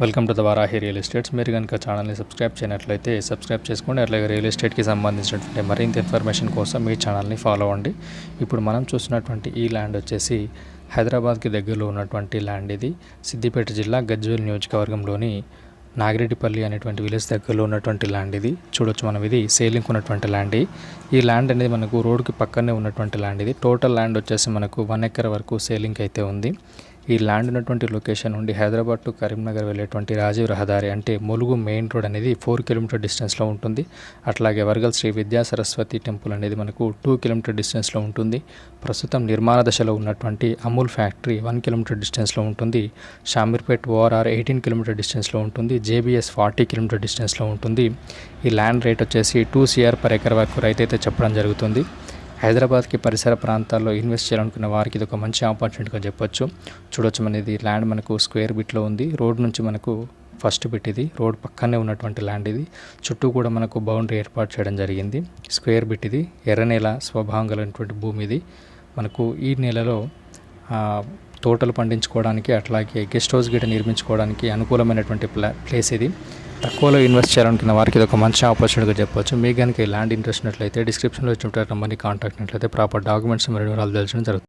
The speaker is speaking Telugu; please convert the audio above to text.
Welcome to the Varahi real estates మీరు కనుక ఛానల్ని సబ్స్క్రైబ్ చేయనట్లయితే సబ్స్క్రైబ్ చేసుకోండి. అట్లాగే రియల్ ఎస్టేట్కి సంబంధించినటువంటి మరింత ఇన్ఫర్మేషన్ కోసం మీ ఛానల్ని ఫాలో అవ్వండి. ఇప్పుడు మనం చూస్తున్నటువంటి ఈ ల్యాండ్ వచ్చేసి హైదరాబాద్కి దగ్గరలో ఉన్నటువంటి ల్యాండ్ ఇది. సిద్దిపేట జిల్లా గజ్వేల్ నియోజకవర్గంలోని నాగిరెడ్డిపల్లి అనేటువంటి విలేజ్ దగ్గరలో ఉన్నటువంటి ల్యాండ్ ఇది. చూడొచ్చు మనం ఇది సేలింగ్ ఉన్నటువంటి ల్యాండ్ ఈ ల్యాండ్ అనేది మనకు రోడ్డుకి పక్కనే ఉన్నటువంటి ల్యాండ్ ఇది. టోటల్ ల్యాండ్ వచ్చేసి మనకు వన్ ఎకర్ వరకు సేలింగ్ అయితే ఉంది. ఈ ల్యాండ్ ఉన్నటువంటి లొకేషన్ నుండి హైదరాబాద్ టు కరీంనగర్ వెళ్ళేటువంటి రాజీవ్ రహదారి అంటే ములుగు మెయిన్ రోడ్ అనేది ఫోర్ కిలోమీటర్ డిస్టెన్స్లో ఉంటుంది. అట్లాగే వరగల్ శ్రీ విద్యా సరస్వతి టెంపుల్ అనేది మనకు టూ కిలోమీటర్ డిస్టెన్స్లో ఉంటుంది. ప్రస్తుతం నిర్మాణ దశలో ఉన్నటువంటి అమూల్ ఫ్యాక్టరీ వన్ కిలోమీటర్ డిస్టెన్స్లో ఉంటుంది. షామీర్పేట్ ఓఆర్ఆర్ ఎయిటీన్ కిలోమీటర్ డిస్టెన్స్లో ఉంటుంది. జేబీఎస్ ఫార్టీ కిలోమీటర్ డిస్టెన్స్లో ఉంటుంది. ఈ ల్యాండ్ రేట్ వచ్చేసి టూ సిఆర్ పర్ ఎకర్ వరకు రైతు అయితే చెప్పడం జరుగుతుంది. హైదరాబాద్కి పరిసర ప్రాంతాల్లో ఇన్వెస్ట్ చేయాలనుకున్న వారికి ఇది ఒక మంచి ఆపర్చునిటీగా చెప్పొచ్చు. చూడొచ్చు మన ఇది ల్యాండ్ మనకు స్క్వేర్ బిట్లో ఉంది. రోడ్ నుంచి మనకు ఫస్ట్ బిట్ ఇది. రోడ్ పక్కనే ఉన్నటువంటి ల్యాండ్ ఇది. చుట్టూ కూడా మనకు బౌండరీ ఏర్పాటు చేయడం జరిగింది. స్క్వేర్ బిట్ ఇది. ఎర్ర నేల స్వభావం కలిగినటువంటి భూమి ఇది. మనకు ఈ నెలలో తోటలు పండించుకోవడానికి అట్లాగే గెస్ట్ హౌస్ గిట నిర్మించుకోవడానికి అనుకూలమైనటువంటి ప్లా ప్లేస్ ఇది. తక్కువలో ఇన్వెస్ట్ చేయాలనుకున్న వారికి ఇది ఒక మంచి ఆపర్చునిటీగా చెప్పొచ్చు. మీకు కనుక ఈ ల్యాండ్ ఇంట్రెస్ట్ ఉన్నట్లయితే డిస్క్రిప్షన్లో ఇచ్చిన నెంబర్ని కాంటాక్ట్ అయినట్లయితే ప్రాపర్ డాక్యుమెంట్స్ మరియు వివరాలు తెలిసిన జరుగుతుంది.